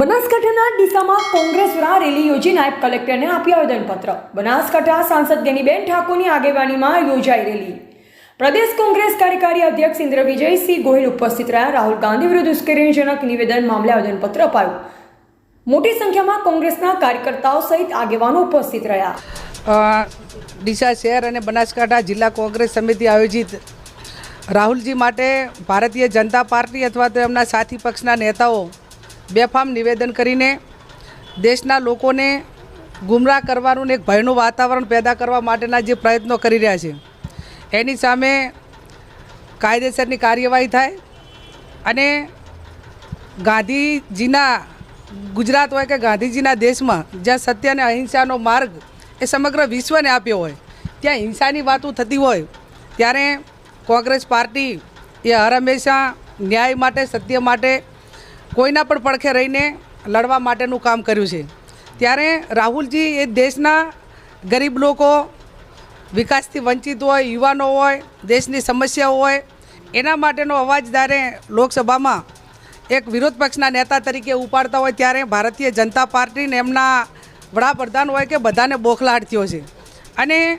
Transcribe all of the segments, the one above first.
બનાસકાંઠાના ડીસામાં કોંગ્રેસ દ્વારા રેલી યોજી નાયબ કલેક્ટરને આપ્યું આવેદનપત્ર. બનાસકાંઠા સાંસદ ગેનીબેન ઠાકોરની આગેવાનીમાં યોજાઈ રેલી. પ્રદેશ કોંગ્રેસ કાર્યકારી અધ્યક્ષ ઇન્દ્ર વિજયસિંહ ગોહિલ ઉપસ્થિત રહ્યા. રાહુલ ગાંધી વિરુદ્ધ ઉશ્કેરણીજનક નિવેદન મામલે આવેદનપત્ર અપાયું. મોટી સંખ્યામાં કોંગ્રેસના કાર્યકર્તાઓ સહિત આગેવાનો ઉપસ્થિત રહ્યા. ડીસા શહેર અને બનાસકાંઠા જિલ્લા કોંગ્રેસ સમિતિ આયોજિત રાહુલજી માટે ભારતીય જનતા પાર્ટી અથવા તો એમના સાથી પક્ષના નેતાઓ બેફામ નિવેદન કરીને દેશના લોકોને ગુમરાહ કરવાનું એક ભયનું વાતાવરણ પેદા કરવા માટેના જે પ્રયત્નો કરી રહ્યા છે, એની સામે કાયદેસરની કાર્યવાહી થાય અને ગાંધીજીના ગુજરાત હોય કે ગાંધીજીના દેશમાં જ્યાં સત્ય અને અહિંસાનો માર્ગ એ સમગ્ર વિશ્વને આપ્યો હોય, ત્યાં હિંસાની વાતો થતી હોય, ત્યારે કોંગ્રેસ પાર્ટી એ હર હંમેશા ન્યાય માટે, સત્ય માટે કોઈના પણ પડખે રહીને લડવા માટેનું કામ કર્યું છે. ત્યારે રાહુલજી એ દેશના ગરીબ લોકો, વિકાસથી વંચિત હોય, યુવાનો હોય, દેશની સમસ્યાઓ હોય, એના માટેનો અવાજ જ્યારે લોકસભામાં એક વિરોધ પક્ષના નેતા તરીકે ઉપાડતા હોય ત્યારે ભારતીય જનતા પાર્ટીને એમના વડાપ્રધાન હોય કે બધાને બોખલાટ થયો છે. અને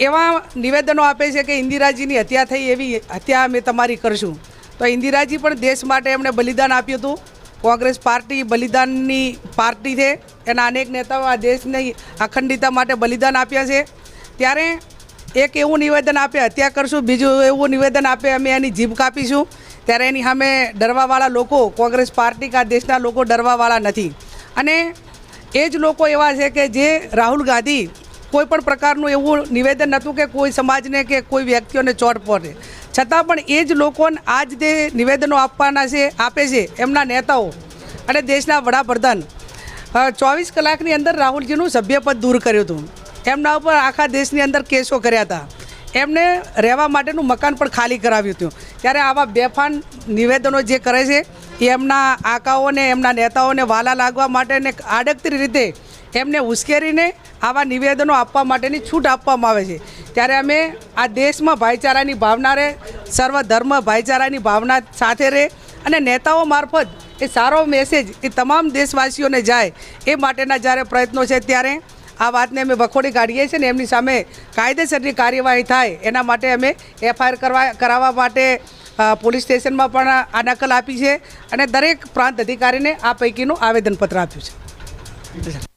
એવા નિવેદનો આપે છે કે ઇન્દિરાજીની હત્યા થઈ એવી હત્યા અમે તમારી કરશું. તો ઇન્દિરાજી પણ દેશ માટે એમણે બલિદાન આપ્યું હતું. કોંગ્રેસ પાર્ટી બલિદાનની પાર્ટી છે. એના અનેક નેતાઓ આ દેશની અખંડિતતા માટે બલિદાન આપ્યા છે. ત્યારે એક એવું નિવેદન આપે, હત્યા કરશું, બીજું એવું નિવેદન આપે, અમે એની જીભ કાપીશું. ત્યારે એની સામે ડરવાવાળા લોકો, કોંગ્રેસ પાર્ટી કે દેશના લોકો ડરવાવાળા નથી. અને એ જ લોકો એવા છે કે જે રાહુલ ગાંધી કોઈ પણ પ્રકારનું એવું નિવેદન નહોતું કે કોઈ સમાજને કે કોઈ વ્યક્તિઓને ચોટ પડે છતાં પણ એ જ લોકોને આજ જે નિવેદનો આપવાના છે, આપે છે, એમના નેતાઓ અને દેશના વડાપ્રધાન. ચોવીસ કલાકની અંદર રાહુલજીનું સભ્યપદ દૂર કર્યું હતું. એમના ઉપર આખા દેશની અંદર કેસો કર્યા હતા. એમને રહેવા માટેનું મકાન પણ ખાલી કરાવ્યું હતું. ત્યારે આવા બેફાન નિવેદનો જે કરે છે એમના આકાઓને, એમના નેતાઓને વાલા લાગવા માટે ને આડકતી રીતે એમને ઉશ્કેરીને આવા નિવેદનો આપવા માટેની છૂટ આપવામાં આવે છે. ત્યારે અમે આ દેશમાં ભાઈચારાની ભાવના રહે, સર્વ ધર્મ ભાઈચારાની ભાવના સાથે રહે અને નેતાઓ મારફત એ સારો મેસેજ એ તમામ દેશવાસીઓને જાય એ માટેના જ્યારે પ્રયત્નો છે ત્યારે આ વાતને અમે વખોડી કાઢીએ છીએ ને એમની સામે કાયદેસરની કાર્યવાહી થાય એના માટે અમે એફઆઈઆર કરવા, કરાવવા માટે પોલીસ સ્ટેશનમાં પણ આ નકલ આપી છે અને દરેક પ્રાંત અધિકારીને આ પૈકીનું આવેદનપત્ર આપ્યું છે.